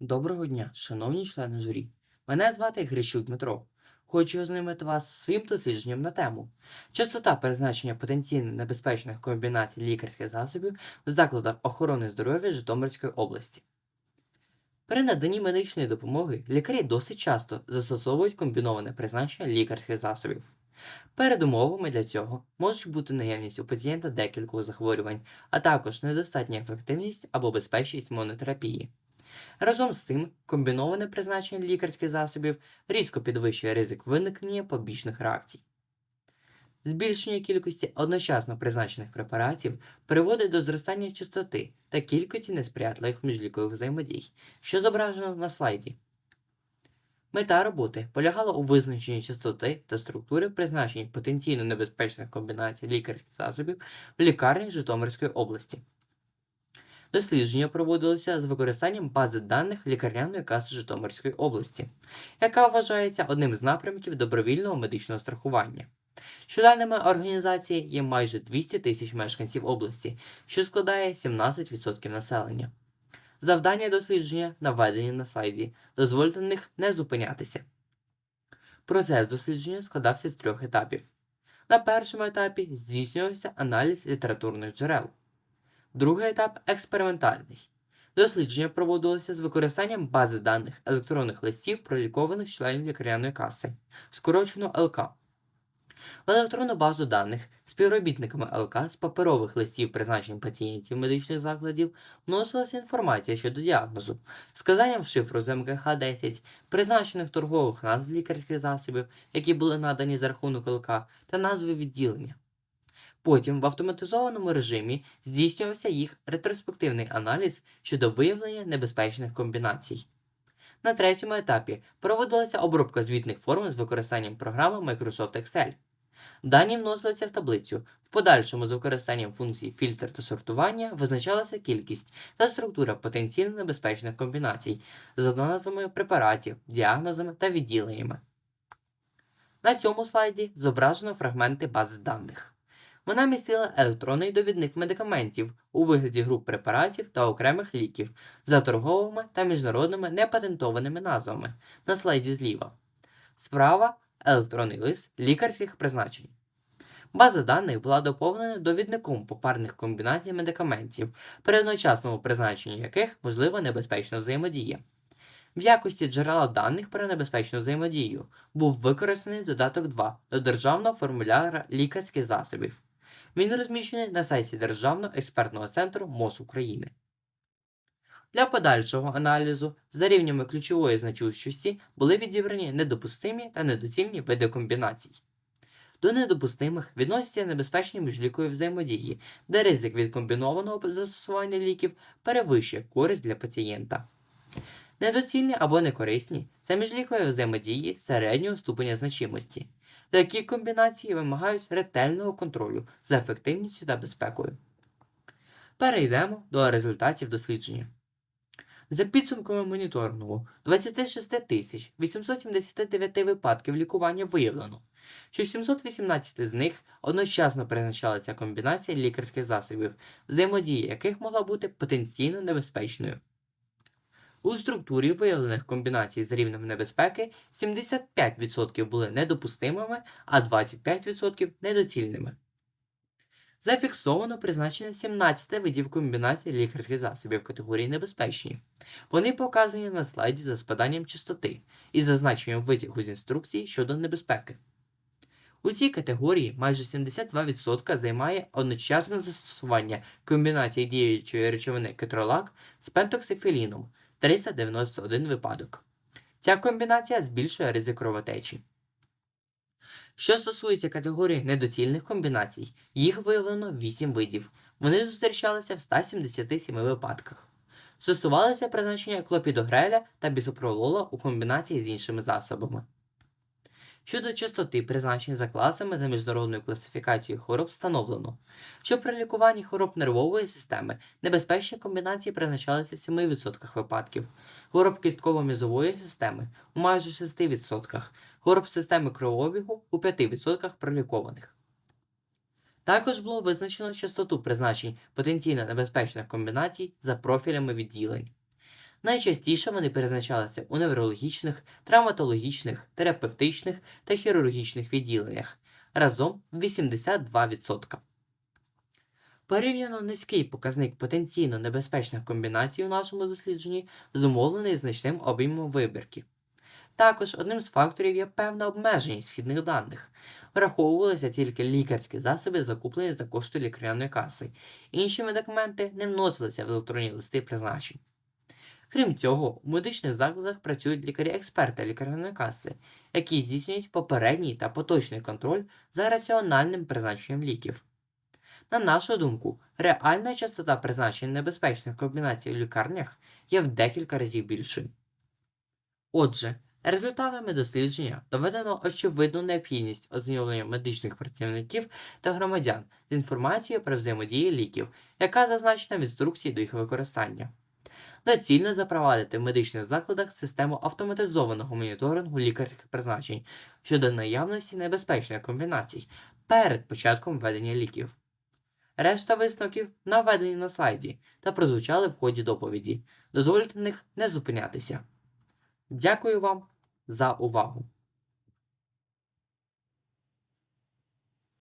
Доброго дня, шановні члени журі. Мене звати Грищук Дмитро. Хочу ознайомити вас своїм дослідженням на тему частота призначення потенційно небезпечних комбінацій лікарських засобів в закладах охорони здоров'я Житомирської області. При наданні медичної допомоги лікарі досить часто застосовують комбіноване призначення лікарських засобів. Передумовами для цього можуть бути наявність у пацієнта декількох захворювань, а також недостатня ефективність або безпечність монотерапії. Разом з цим, комбіноване призначення лікарських засобів різко підвищує ризик виникнення побічних реакцій. Збільшення кількості одночасно призначених препаратів приводить до зростання частоти та кількості несприятливих міжлікових взаємодій, що зображено на слайді. Мета роботи полягала у визначенні частоти та структури призначень потенційно небезпечних комбінацій лікарських засобів в лікарнях Житомирської області. Дослідження проводилося з використанням бази даних лікарняної каси Житомирської області, яка вважається одним з напрямків добровільного медичного страхування. За даними організації, є майже 200 тисяч мешканців області, що складає 17% населення. Завдання дослідження наведені на слайді, дозвольте на них не зупинятися. Процес дослідження складався з трьох етапів. На першому етапі здійснювався аналіз літературних джерел. Другий етап експериментальний. Дослідження проводилося з використанням бази даних електронних листів пролікованих членів лікарняної каси, скорочено ЛК. В електронну базу даних співробітниками ЛК з паперових листів призначень пацієнтів медичних закладів вносилася інформація щодо діагнозу, сказанням шифру з МКХ-10, призначених торгових назв лікарських засобів, які були надані за рахунок ЛК, та назви відділення. Потім в автоматизованому режимі здійснювався їх ретроспективний аналіз щодо виявлення небезпечних комбінацій. На третьому етапі проводилася обробка звітних форм з використанням програми Microsoft Excel. Дані вносилися в таблицю. В подальшому з використанням функцій фільтр та сортування визначалася кількість та структура потенційно небезпечних комбінацій за назвами препаратів, діагнозами та відділеннями. На цьому слайді зображено фрагменти бази даних. Вона містила електронний довідник медикаментів у вигляді груп препаратів та окремих ліків за торговими та міжнародними непатентованими назвами на слайді зліва. Справа електронний лист лікарських призначень. База даних була доповнена довідником попарних комбінацій медикаментів, при одночасному призначенні яких можлива небезпечна взаємодія. В якості джерела даних про небезпечну взаємодію був використаний додаток 2 до державного формуляра лікарських засобів. Він розміщений на сайті Державного експертного центру МОЗ України. Для подальшого аналізу за рівнями ключової значущості були відібрані недопустимі та недоцільні види комбінацій. До недопустимих відносяться небезпечні міжлікові взаємодії, де ризик від комбінованого застосування ліків перевищує користь для пацієнта. Недоцільні або некорисні це міжлікові взаємодії середнього ступеня значимості. Такі комбінації вимагають ретельного контролю за ефективністю та безпекою. Перейдемо до результатів дослідження. За підсумками моніторингу 26 тисяч 879 випадків лікування виявлено, що 718 з них одночасно призначалася комбінація лікарських засобів, взаємодія яких могла бути потенційно небезпечною. У структурі виявлених комбінацій з рівнем небезпеки 75% були недопустимими, а 25% недоцільними. Зафіксовано призначення 17 видів комбінацій лікарських засобів категорії небезпечні. Вони показані на слайді за спаданням частоти і зазначенням витягу з інструкції щодо небезпеки. У цій категорії майже 72% займає одночасне застосування комбінації діючої речовини кетролак з пентоксифіліном 391 випадок. Ця комбінація збільшує ризик кровотечі. Що стосується категорії недоцільних комбінацій, їх виявлено 8 видів. Вони зустрічалися в 177 випадках. Стосувалося призначення клопідогреля та бісопролола у комбінації з іншими засобами. Щодо частоти призначень за класами за міжнародною класифікацією хвороб встановлено, що при лікуванні хвороб нервової системи небезпечні комбінації призначалися в 7% випадків, хвороб кістково-мізової системи у майже 6%, хвороб системи кровообігу у 5% пролікованих. Також було визначено частоту призначень потенційно небезпечних комбінацій за профілями відділень. Найчастіше вони призначалися у неврологічних, травматологічних, терапевтичних та хірургічних відділеннях разом 82%. Порівняно низький показник потенційно небезпечних комбінацій у нашому дослідженні зумовлений значним об'ємом вибірки. Також одним з факторів є певна обмеженість вхідних даних. Враховувалися тільки лікарські засоби, закуплені за кошти лікарняної каси. Інші медикаменти не вносилися в електронні листи призначень. Крім цього, у медичних закладах працюють лікарі-експерти лікарняної каси, які здійснюють попередній та поточний контроль за раціональним призначенням ліків. На нашу думку, реальна частота призначень небезпечних комбінацій у лікарнях є в декілька разів більшою. Отже, результатами дослідження доведено очевидну необхідність ознайомлення медичних працівників та громадян з інформацією про взаємодії ліків, яка зазначена в інструкції до їх використання. Доцільно запровадити в медичних закладах систему автоматизованого моніторингу лікарських призначень щодо наявності небезпечних комбінацій перед початком введення ліків. Решта висновків наведені на слайді та прозвучали в ході доповіді. Дозвольте на них не зупинятися. Дякую вам за увагу!